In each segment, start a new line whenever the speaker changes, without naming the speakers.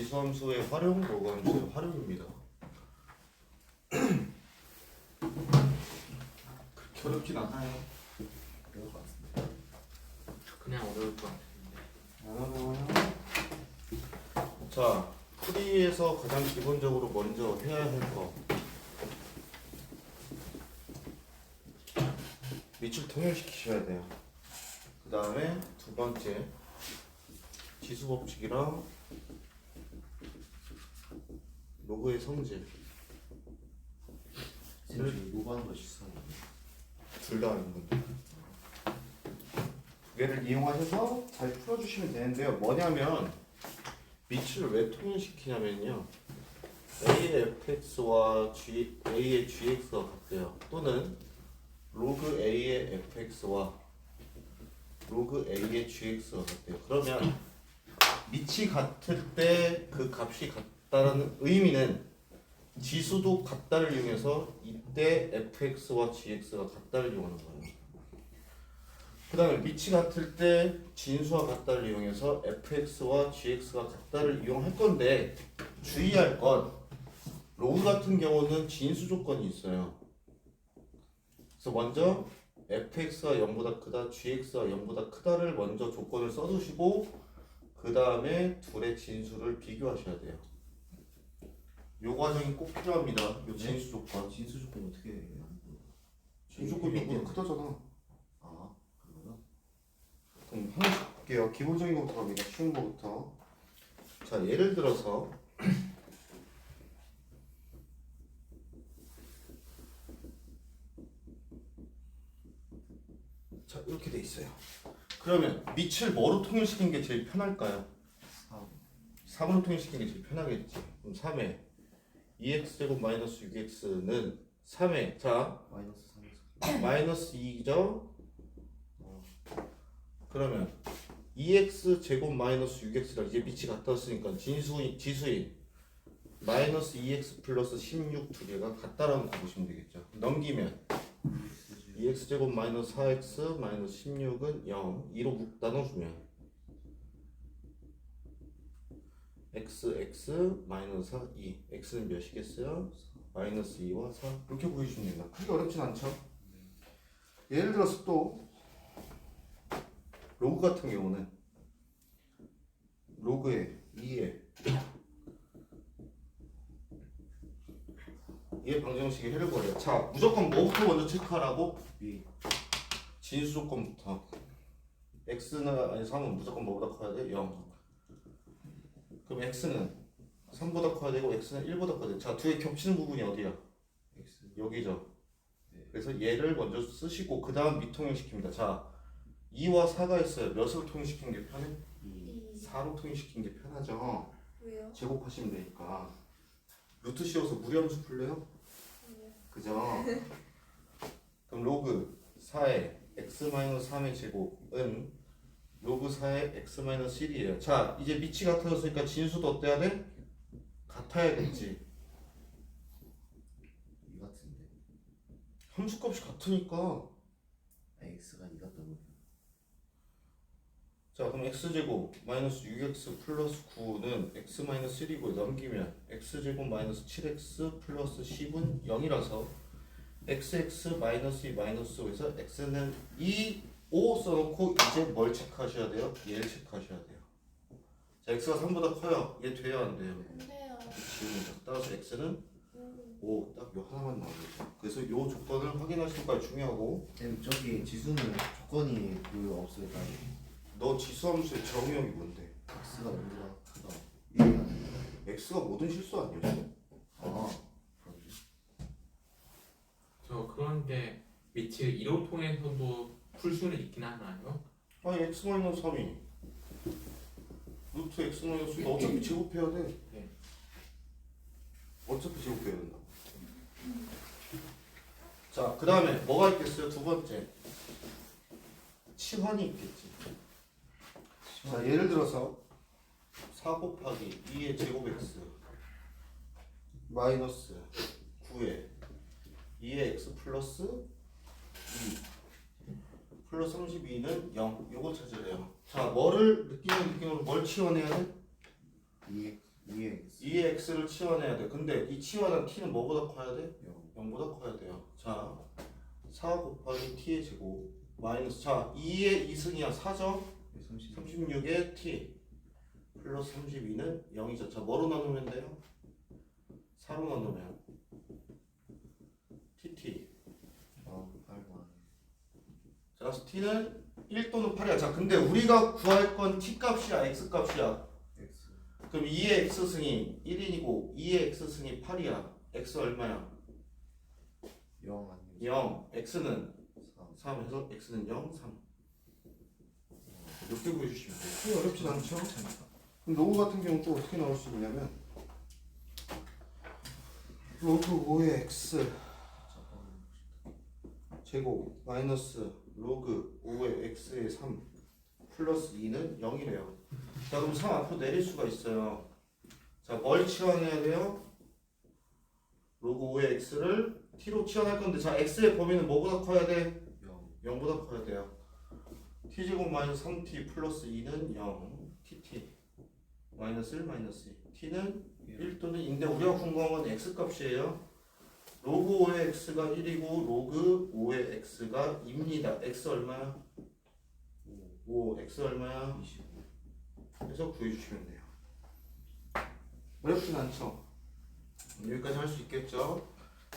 지수함수의 활용, 로그함수의 활용입니다. 그렇게 어렵진 않아요.
그럴 것 같습니다.
그냥 어려울 것 같은데.
아. 자, 프리에서 가장 기본적으로 먼저 해야 할 거. 밑줄 통일시키셔야 돼요. 그 다음에 두 번째 지수 법칙이랑 로그의 성질
쌤이 요구하는 거 실수하는
둘다 하는 건데. 두 개를 이용하셔서 잘 풀어주시면 되는데요. 뭐냐면 밑을 왜 통일시키냐면요. A의 fx와 G, A의 gx가 같대요. 또는 로그 A의 fx와 로그 A의 gx가 같대요. 그러면 밑이 같을 때 그 값이 같 다는 의미는 지수도 같다를 이용해서 이때 fx와 gx가 같다를 이용하는 거예요. 그 다음에 밑이 같을 때 진수와 같다를 이용해서 fx와 gx가 같다를 이용할 건데 주의할 건 로그 같은 경우는 진수 조건이 있어요. 그래서 먼저 fx가 0보다 크다, gx가 0보다 크다를 먼저 조건을 써두시고 그 다음에 둘의 진수를 비교하셔야 돼요. 요 과정이 꼭 필요합니다. 요 진수 조건.
진수 조건 어떻게 해요?
진수 조건이 0보다 크다잖아.
아 그거요?
그럼 하나씩 볼게요. 기본적인 거부터 갑니다. 쉬운 거부터. 자, 예를 들어서 자, 이렇게 돼 있어요. 그러면 밑을 뭐로 통일시키는 게 제일 편할까요?
4
3으로 통일시키는 게 제일 편하겠지. 그럼 3회 2x제곱 마이너스 6x는 3회 자
마이너스 3에서
마이너스 2죠? 그러면 2x 제곱 마이너스 6x가 이제 밑이 같았으니까 진수 지수인 마이너스 2x 플러스 16 두 개가 같다라고 보시면 되겠죠. 넘기면 2x 제곱 마이너스 4x 마이너스 16은 0 2로 묶- 나눠주면 x x 마이너스 4 2 x는 몇이겠어요? 마이너스 2와 4 이렇게 보여주시면 됩니다. 크게 어렵진 않죠? 예를 들어서 또 로그 같은 경우는 로그에 2에 얘 방정식의 해를 버려요. 자, 무조건 뭐부터 먼저 체크하라고?
위
진수 조건부터. x나 아니 3은 무조건 뭐보다 커야 돼? 0. 그럼 x는 3보다 커야 되고 x는 1보다 커야 돼. 자, 두 개 겹치는 부분이 어디야?
X
여기죠.
네.
그래서 얘를 먼저 쓰시고 그 다음 미통일시킵니다. 자, 2와 4가 있어요. 몇으로 통일시키는 게 편해?
2
4로 통일시키는 게 편하죠.
왜요?
제곱하시면 되니까. 루트 씌워서 무리함수 풀래요? 그죠? 그럼 로그 4의 x-3의 제곱은 로그 4의 x-1이에요. 자, 이제 밑이 같아졌으니까 진수도 어때야 돼? 같아야겠지.
2 같은데
함수값이 같으니까
아, X가 2 같다고
자 그럼 x제곱 마이너스 6x 플러스 9는 x 마이너스 1이고 넘기면 x제곱 마이너스 7x 플러스 10은 0이라서 xx 마이너스 2 마이너스 5에서 x는 2, 5 써놓고 이제 뭘 체크하셔야 돼요? 얘를 체크하셔야 돼요 자 x가 3보다 커요 얘 돼요 안 돼요?
안 돼요.
지우면 따라서 x는
음,
5 딱 요 하나만 나오겠죠 그래서 요 조건을 확인하시는 거 중요하고
쌤 저기 지수는 조건이 그 없어요 따로
너 지수함수의 정의역이 뭔데?
X가 0보다 크다 이게 아니에요
x가 모든 실수 아니었어?
아 그러지
저 그런데 밑을 2로 통해서도 풀 수는 있긴 하나요?
아니 x 마이너스 3이 루트 x 마이너스 2 어차피 제곱해야 돼.
네.
어차피 제곱해야 된다. 자, 그 다음에 뭐가 있겠어요? 두 번째. 치환이 있겠지. 자, 예를 들어서 4 곱하기 2의 제곱 x 마이너스 9의 2의 x 플러스 2 플러스 32는 0 요거 찾으래요 자 뭐를 느끼는 느낌으로 뭘 치환해야 돼?
2 2
x를 치환해야 돼. 근데 이 치환한 t는 뭐보다 커야 돼?
영
0보다 커야 돼요. 자, 4 곱하기 t의 제곱 마이너스 자 2의 2승이야 4죠?
30
36의 t 플러스 32는 0이죠. 자 뭐로 나누면 돼요? 4로 나누면 tt
아 8번
자 그래서 t는 1 또는 8이야. 자 근데 우리가 구할 건 t 값이야 x 값이야.
X
그럼 2의 x승이 1이고 2의 x승이 8이야. x 얼마야?
0 아니면
0 x는
3
3 해서 x는 0, 3 이렇게 구해주시면 돼요. 어렵진 않죠? 그럼 로그 같은 경우 또 어떻게 나올 수 있냐면 로그 5의 x 제곱 마이너스 로그 5의 x의 3 플러스 2는 0이래요. 자 그럼 3 앞으로 내릴 수가 있어요. 자 뭘 치환해야 돼요? 로그 5의 x를 t로 치환할 건데 자 x의 범위는 뭐보다 커야 돼?
0
0보다 커야 돼요. t제곱 마이너스 3t 플러스 2는 0 tt 마이너스 1 마이너스 2 t는 1 또는 2인데 우리가 궁금한 건 x 값이에요. 로그 5의 x가 1이고 로그 5의 x가 2입니다. x 얼마야? 5 x 얼마야?
25
그래서 구해주시면 돼요. 어렵진 않죠? 여기까지 할 수 있겠죠?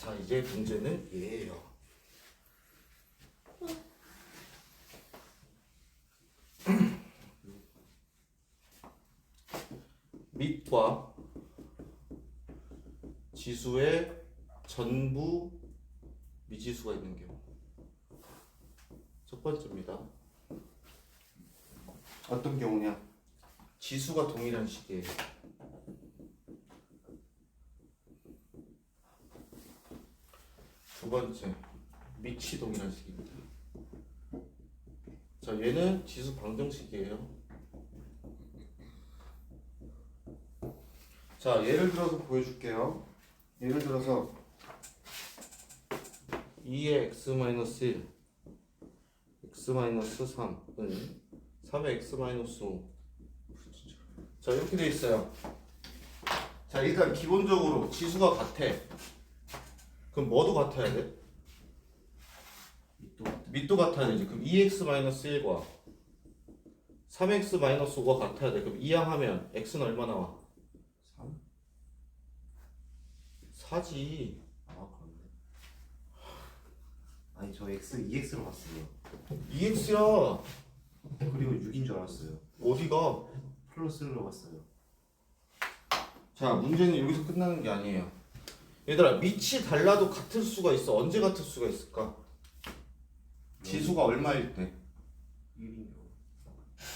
자 이제 문제는 얘예요. 밑과 지수의 전부 미지수가 있는 경우 첫 번째입니다. 어떤 경우냐? 지수가 동일한 시기에 두 번째 밑이 동일한 시기입니다. 자 얘는 지수 방정식이에요. 자 예를 들어서 보여줄게요. 예를 들어서 2의 x-1 x-3은 3의 x-5 자 이렇게 돼 있어요. 자 일단 기본적으로 지수가 같아. 그럼 뭐도 같아야 돼?
밑도
밑도 같아야 되지. 그럼 2x-1과 3x-5가 같아야 돼. 그럼 이항하면 x는 얼마 나와?
3
4지.
아 아니 저 X 2X로 봤어요
2x야.
그리고 6인 줄 알았어요
어디가?
플러스로 봤어요
자 문제는 여기서 끝나는 게 아니에요. 얘들아 밑이 달라도 같을 수가 있어. 언제 같을 수가 있을까? 지수가 얼마일 때?
1인 줄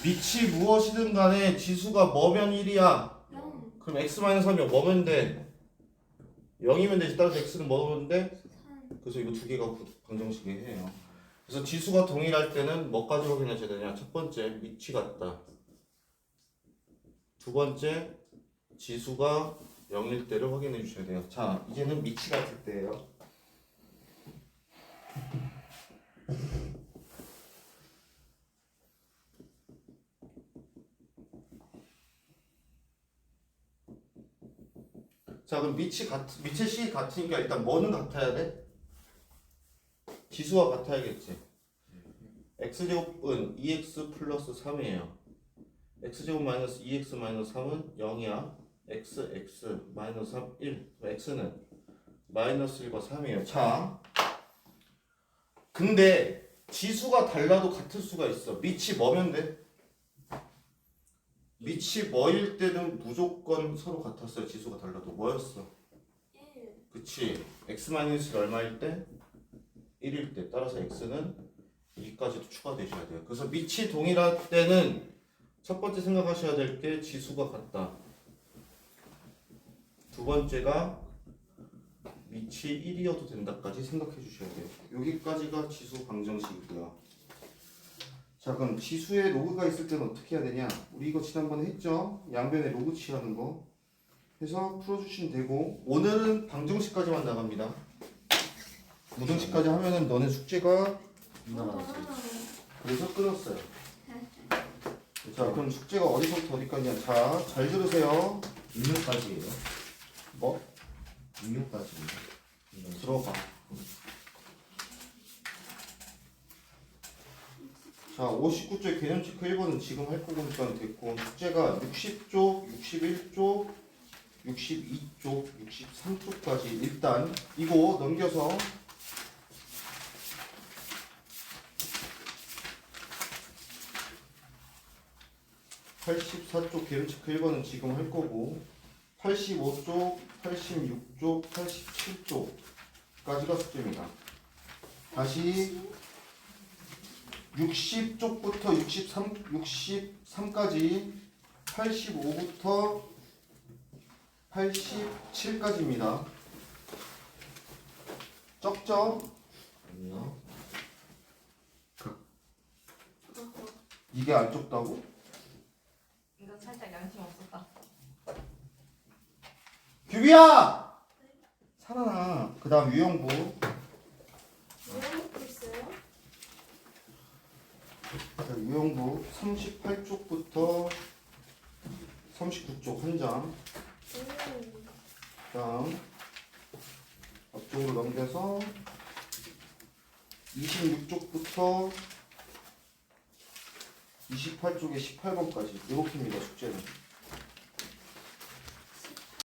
밑이 무엇이든 간에 지수가 뭐면 1이야.
0,
그럼 x-3이 뭐면 돼? 0이면 되지. 따라서 x는 뭐면 돼?
3,
그래서 이거 두 개가 구- 방정식이에요. 그래서 지수가 동일할 때는 뭐까지 확인하셔야 되냐? 첫 번째 밑이 같다. 두 번째 지수가 0일 때를 확인해 주셔야 돼요. 자, 이제는 밑이 같을 때예요. 자, 그럼 밑이 같 밑의 시 같으니까 일단 뭐는 같아야 돼? 지수와 같아야겠지. x제곱은 2x 플러스 3이에요. x제곱 마이너스 2x 마이너스 3은 0이야. x, x, 마이너스 3, 1. x는 마이너스 1과 3이에요. 자, 근데 지수가 달라도 같을 수가 있어. 밑이 뭐면 돼? 밑이 뭐일 때는 무조건 서로 같았어요. 지수가 달라도 뭐였어?
1,
그치 x 마이너스 얼마일 때? 1일 때 따라서 x는 2까지도 추가되셔야 돼요. 그래서 밑이 동일할 때는 첫 번째 생각하셔야 될 게 지수가 같다. 두 번째가 밑이 1이어도 된다까지 생각해 주셔야 돼요. 여기까지가 지수 방정식이고요. 자 그럼 지수에 로그가 있을 때는 어떻게 해야 되냐? 우리 이거 지난번에 했죠? 양변에 로그 취하는 거. 해서 풀어주시면 되고 오늘은 방정식까지만 나갑니다. 무등식까지 하면은 너네 숙제가
나가지
그래서 끊었어요. 자 그럼 숙제가 어디서부터 어디까지냐? 자 잘 들으세요.
1년까지예요
뭐?
6까지.
들어봐. 자, 59쪽 개념 체크 1번은 지금 할 거니까 됐고 숙제가 60쪽, 61쪽, 62쪽, 63쪽까지 일단 이거 넘겨서 (84쪽) 개념 체크 1번은 지금 할 거고 (85쪽) (86쪽) (87쪽) 까지가 숙제입니다. 다시 60쪽부터 63, 63까지 85부터 87까지입니다. 적죠?
아니요.
이게 안 적다고?
이거 살짝 양심 없었다.
규비야! 살아나. 그 다음 유형부.
있어요?
자, 유형부 38쪽부터 39쪽 한 장.
음,
다음 앞쪽으로 넘겨서 26쪽부터 28쪽에 18번까지 이렇게입니다 숙제는